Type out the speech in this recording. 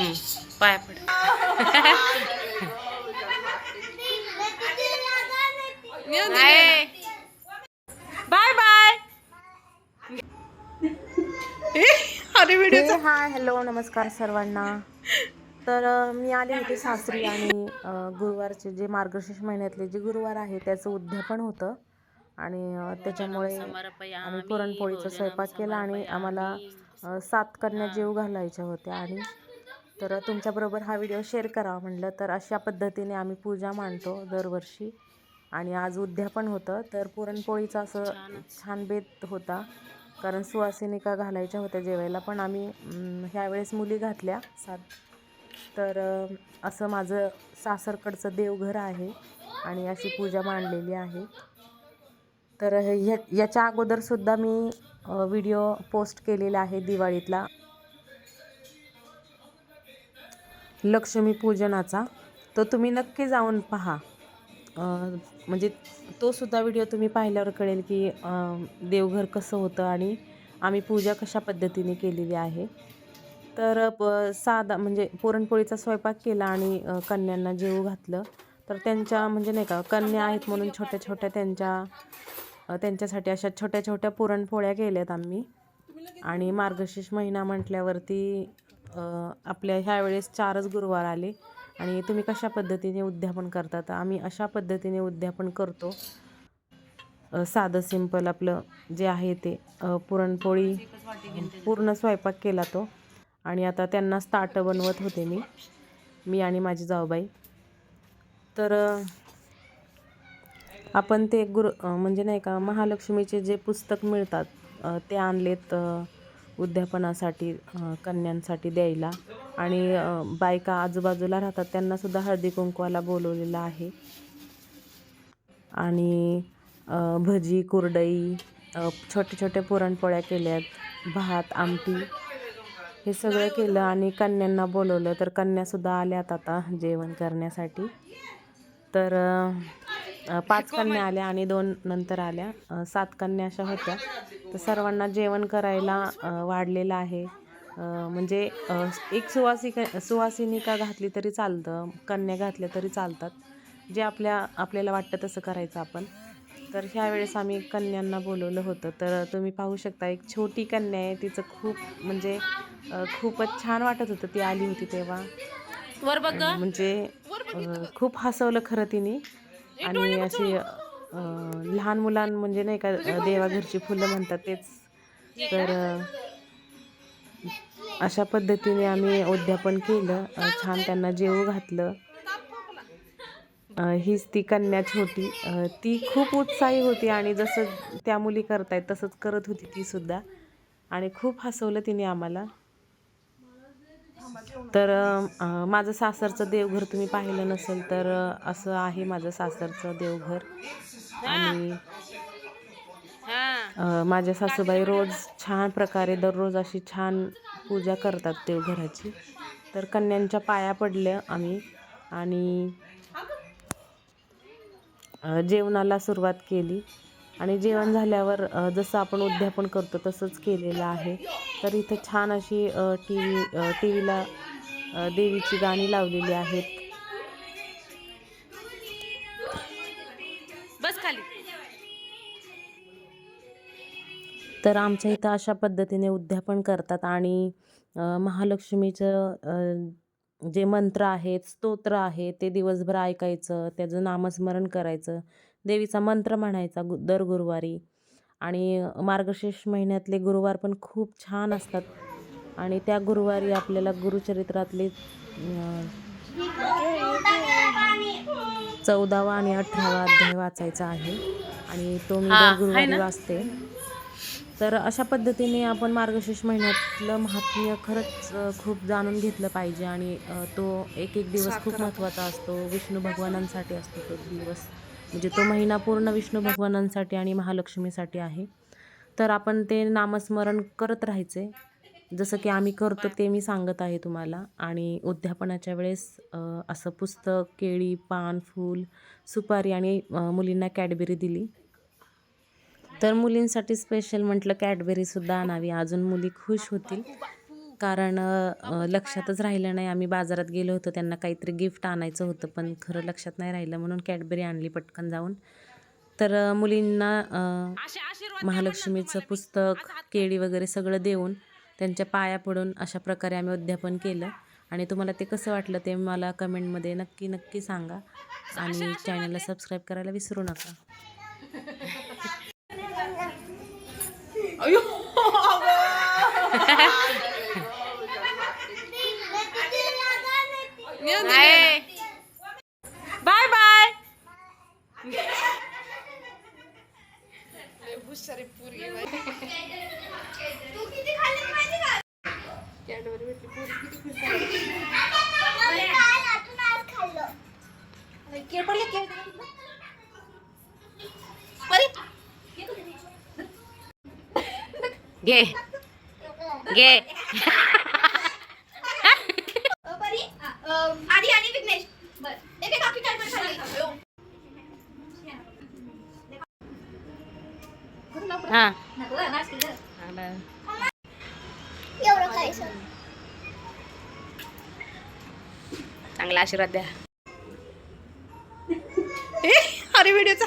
पाया पड. Bye bye. अरे व्हिडिओ हाय हॅलो नमस्कार सर्वांना. तर मी आले होते सासरी आणि गुरुवारचे जे मार्गशीर्ष महिन्यातले जे गुरुवार आहे त्याचं उद्यापन होतं. आणि त्याच्यामुळे आम्ही पुरणपोळीचा स्वयंपाक केला आणि आम्हाला सात कन्या जेव घालायच्या होत्या आणि तर तुमच्याबरोबर हा व्हिडिओ शेअर करावा म्हटलं तर अशा पद्धतीने आम्ही पूजा मांडतो दरवर्षी. आणि आज उद्यापन होतं तर पुरणपोळीचा असं छान बेत होता. कारण सुवासिनिका घालायच्या होत्या जेवायला पण आम्ही ह्यावेळेस मुली घातल्या सात. तर असं माझं सासरकडचं देवघर आहे आणि अशी पूजा मांडलेली आहे. तर ह्या याच्या अगोदरसुद्धा मी व्हिडिओ पोस्ट केलेला आहे दिवाळीतला. लक्ष्मीपूजनाचा तो तुम्ही नक्की जाऊन पहा. म्हणजे तोसुद्धा व्हिडिओ तुम्ही पाहिल्यावर कळेल की देवघर कसं होतं आणि आम्ही पूजा कशा पद्धतीने केलेली आहे. तर प साधा म्हणजे पुरणपोळीचा स्वयंपाक केला आणि कन्यांना जेवू घातलं. तर त्यांच्या म्हणजे नाही का कन्या आहेत म्हणून छोट्या छोट्या त्यांच्या त्यांच्यासाठी अशा छोट्या छोट्या पुरणपोळ्या केल्यात आम्ही. आणि मार्गशीर्ष महिना म्हटल्यावरती आपल्या ह्यावेळेस चारच गुरुवार आले आणि तुम्ही कशा पद्धतीने उद्यापन करता तर आम्ही अशा पद्धतीने उद्यापन करतो. साधं सिंपल आपलं जे आहे ते पुरणपोळी पूर्ण स्वयंपाक केला तो. आणि आता त्यांनाच ताटं बनवत होते मी मी आणि माझी जाऊबाई. तर आपण ते गुरु म्हणजे नाही का महालक्ष्मीचे जे पुस्तक मिळतात ते आणलेत उद्यापनासाठी कन्यांसाठी द्यायला. आणि बायका आजूबाजूला राहतात त्यांनासुद्धा हळदी कुंकवाला बोलवलेलं आहे. आणि भजी कुरडई छोटे छोटे पुरणपोळ्या केल्यात भात आमटी हे सगळं केलं आणि कन्यांना बोलवलं. तर कन्यासुद्धा आल्यात आता जेवण करण्यासाठी. तर पाच कन्या आल्या आणि दोन नंतर आल्या. सात कन्या अशा होत्या. तर सर्वांना जेवण करायला वाढलेलं आहे. म्हणजे एक सुवासिका सुवासिनिका घातली तरी चालतं कन्या घातल्या तरी चालतात. जे आपल्या आपल्याला वाटतं तसं करायचं आपण. तर ह्यावेळेस आम्ही कन्यांना बोलवलं होतं. तर तुम्ही पाहू शकता एक छोटी कन्या आहे. तिचं खूप म्हणजे खूपच छान वाटत होतं. ती आली होती तेव्हा. वर बघ ग. म्हणजे खूप हसवलं खरं तिने. आणि अशी लहान मुलां म्हणजे नाही का देवाघरची फुलं म्हणतात तेच. तर अशा पद्धतीने आम्ही उद्यापन केलं. छान त्यांना जेवू घातलं. हीच ती कन्या छोटी. अ, ती खूप उत्साही होती आणि जसं त्या मुली करतायत तसंच करत होती ती सुद्धा. आणि खूप हसवलं तिने आम्हाला. तर माझं सासरचं देवघर तुम्ही पाहिलं नसेल तर असं आहे माझं सासरचं देवघर. आणि माझ्या सासूबाई रोज छान प्रकारे दररोज अशी छान पूजा करतात देवघराची. तर कन्यांच्या पाया पडल्या आम्ही आणि जेवणाला सुरुवात केली. आणि जेवण झाल्यावर जसं आपण उद्यापन करतो तसंच केलेलं आहे. तर इथं छान अशी टी व्ही टी व्हीला देवीची गाणी लावलेली आहेत. बस खाली. तर आमच्या इथं अशा पद्धतीने उद्यापन करतात आणि महालक्ष्मीचं जे मंत्र आहेत स्तोत्र आहे ते दिवसभर ऐकायचं त्याचं नामस्मरण करायचं. देवीचा मंत्र म्हणायचा गु दर गुरुवारी. आणि मार्गशीर्ष महिन्यातले गुरुवार पण खूप छान असतात. आणि त्या गुरुवारी आपल्याला गुरुचरित्रातले चौदावा आणि अठरावा अध्याय वाचायचा आहे. आणि तो मी दर गुरुवारी? वाचते. तर अशा पद्धतीने आपण मार्गशीर्ष महिन्यातलं महात्म्य खरंच खूप जाणून घेतलं पाहिजे. आणि तो एक एक दिवस खूप महत्त्वाचा असतो. विष्णू भगवानांसाठी असतो तो दिवस. म्हणजे तो महिना पूर्ण विष्णू भगवानांसाठी आणि महालक्ष्मीसाठी आहे. तर आपण ते नामस्मरण करत राहायचे. जसं की आम्ही करतो ते मी सांगत आहे तुम्हाला. आणि उद्यापनाच्या वेळेस असं पुस्तक केळी पान फूल सुपारी आणि मुलींना कॅडबेरी दिली. तर मुलींसाठी स्पेशल म्हटलं कॅडबेरीसुद्धा आणावी. अजून मुली खुश होतील. कारण लक्षातच राहिलं नाही. आम्ही बाजारात गेलो होतो. त्यांना काहीतरी गिफ्ट आणायचं होतं पण खरं लक्षात नाही राहिलं. म्हणून कॅडबरी आणली पटकन जाऊन. तर मुलींना महालक्ष्मीचं पुस्तक केळी वगैरे सगळं देऊन त्यांच्या पाया पडून अशा प्रकारे आम्ही उद्यापन केलं. आणि तुम्हाला ते कसं वाटलं ते मला कमेंटमध्ये नक्की नक्की सांगा. आणि चॅनलला सबस्क्राईब करायला विसरू नका. बाय घे. घे. आधी आणि विघ्नेश. हा. चांगला आशीर्वाद द्या. अरे व्हिडिओचा